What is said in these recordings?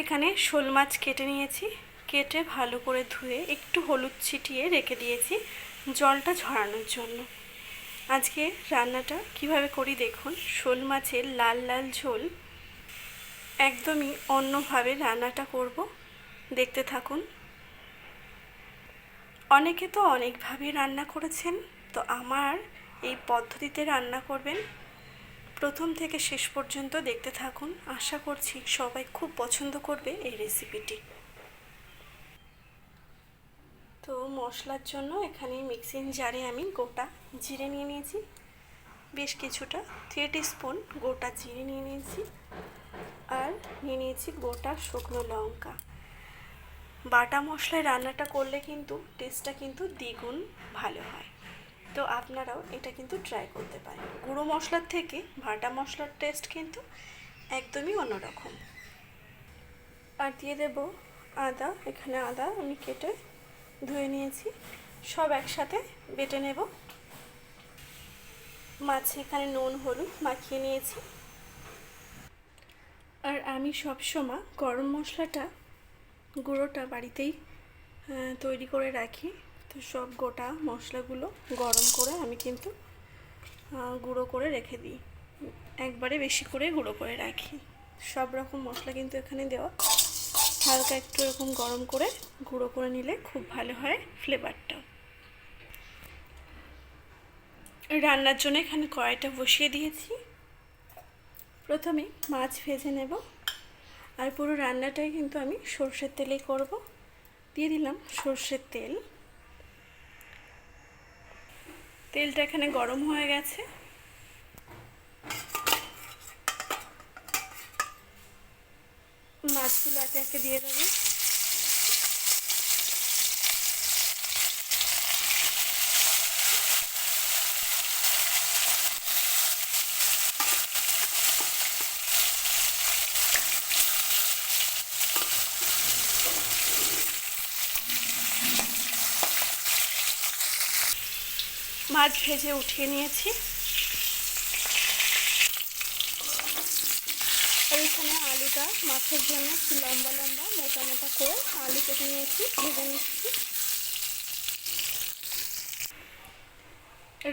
এখানে শোল মাছ কেটে নিয়েছি। কেটে ভালো করে ধুয়ে একটু হলুদ ছিটিয়ে রেখে দিয়েছি জলটা ঝরানোর জন্য। আজকে রান্নাটা কীভাবে করি দেখুন। শোল মাছের লাল লাল ঝোল। একদমই অন্যভাবে রান্নাটা করব। দেখতে থাকুন। অনেকে তো অনেকভাবে রান্না করেছেন। তো আমার এই পদ্ধতিতে রান্না করবেন। প্রথম থেকে শেষ পর্যন্ত দেখতে থাকুন। আশা করছি সবাই খুব পছন্দ করবে এই রেসিপিটি তো মশলার জন্য এখানে মিক্সিং জারে আমি গোটা জিরে নিয়ে নিয়েছি। বেশ কিছুটা থ্রি স্পুন গোটা জিরে নিয়ে নিয়েছি আর নিয়ে নিয়েছি গোটা শুকনো লঙ্কা। বাটা মশলায় রান্নাটা করলে কিন্তু টেস্টটা কিন্তু দ্বিগুণ ভালো হয়। তো আপনারাও এটা কিন্তু ট্রাই করতে পারেন। গুঁড়ো মশলার থেকে ভাটা মশলার টেস্ট কিন্তু একদমই অন্যরকম। আর দিয়ে দেব আদা। এখানে আদা আমি কেটে ধুয়ে নিয়েছি। সব একসাথে বেটে নেব। মাছে এখানে নুন, হলুদ মাখিয়ে নিয়েছি। আর আমি সব সময় গরম মশলাটা, গুঁড়োটা বাড়িতেই তৈরি করে রাখি। তো সব গোটা মশলাগুলো গরম করে আমি কিন্তু গুঁড়ো করে রেখে দিই। একবারে বেশি করে গুঁড়ো করে রাখি। সব রকম মশলা কিন্তু এখানে দেওয়া। হালকা একটু এরকম গরম করে গুঁড়ো করে নিলে খুব ভালো হয় ফ্লেভারটা রান্নার জন্য এখানে কড়াইটা বসিয়ে দিয়েছি। প্রথমে মাছ ভেজে নেব। আর পুরো রান্নাটাই কিন্তু আমি সর্ষের তেলেই করব। দিয়ে দিলাম সর্ষের তেল। তেলটা এখানে গরম হয়ে গেছে। মাছগুলো একে একে দিয়ে দেবো। মাছ ভেজে উঠিয়ে নিয়েছি। এখানে আলুটা মাছের জন্য একটু লম্বা লম্বা, মোটা মোটা করে আলু কেটে নিয়েছি, ভেজে নিচ্ছি।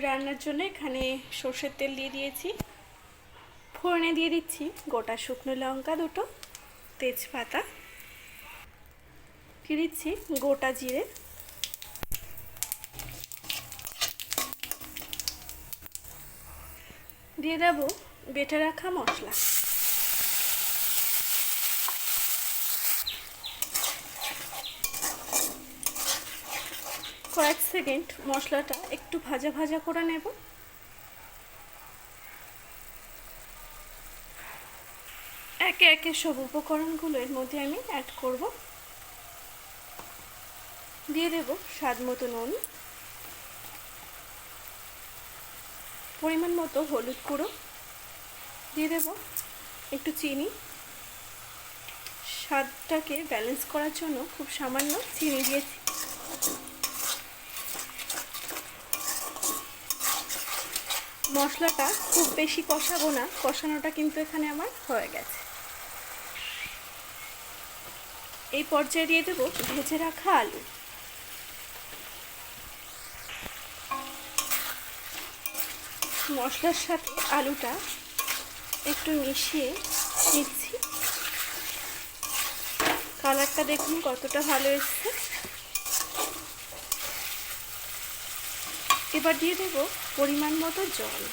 রান্নার জন্য এখানে সর্ষের তেল দিয়ে দিয়েছি। ফোড়নে দিয়ে দিচ্ছি গোটা শুকনো লঙ্কা দুটো, তেজপাতা। দিয়ে দিচ্ছি গোটা জিরে। দিয়ে দেব বেটে রাখা মশলা। কয়েক সেকেন্ড মশলাটা একটু ভাজা ভাজা করে নেব। একে একে সব উপকরণগুলো এর মধ্যে আমি অ্যাড করব। দিয়ে দেব স্বাদ মতো নুন। পরিমাণ মতো হলুদ গুঁড়ো দিয়ে দেব, একটু চিনি। স্বাদটাকে ব্যালেন্স করার জন্য খুব সামান্য চিনি দিয়েছি। মশলাটা খুব বেশি কষাবো না, কষানোটা কিন্তু এখানে আমার হয়ে গেছে। এই পর্যায়ে দিয়ে দেবো ভেজে রাখা আলু। মশলার সাথে আলুটা একটু মিশিয়ে নিচ্ছি। কালারটা দেখুন কতটা ভালো এসছে। এবার দিয়ে দেব পরিমাণ মতো জল।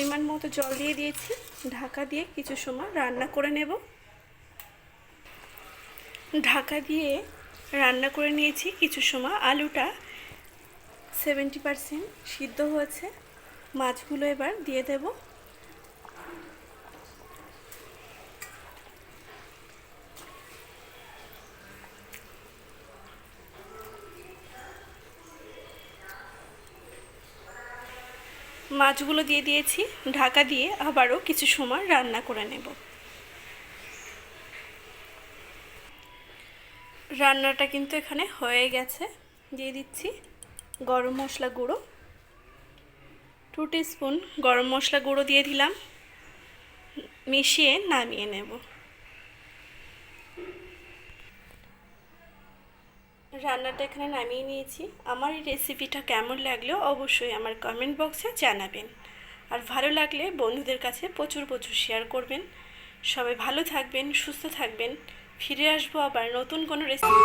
পরিমাণ মতো জল দিয়ে দিয়েছি। ঢাকা দিয়ে কিছু সময় রান্না করে নেব। ঢাকা দিয়ে রান্না করে নিয়েছি কিছু সময় আলুটা। সেভেন্টি পারসেন্ট সিদ্ধ হয়েছে। মাছগুলো এবার দিয়ে দেব। মাছগুলো দিয়ে দিয়েছি, ঢাকা দিয়ে আবারও কিছু সময় রান্না করে নেব। রান্নাটা কিন্তু এখানে হয়ে গেছে। দিয়ে দিচ্ছি গরম মশলা গুঁড়ো। টু স্পুন গরম মশলা গুঁড়ো দিয়ে দিলাম। মিশিয়ে নামিয়ে নেব। রান্নাটা এখানে নামিয়ে নিয়েছি। আমার এই রেসিপিটা কেমন লাগল অবশ্যই আমার কমেন্ট বক্সে জানাবেন। আর ভালো লাগলে বন্ধুদের কাছে প্রচুর প্রচুর শেয়ার করবেন। সবাই ভালো থাকবেন, সুস্থ থাকবেন। ফিরে আসব আবার নতুন কোনো রেসিপি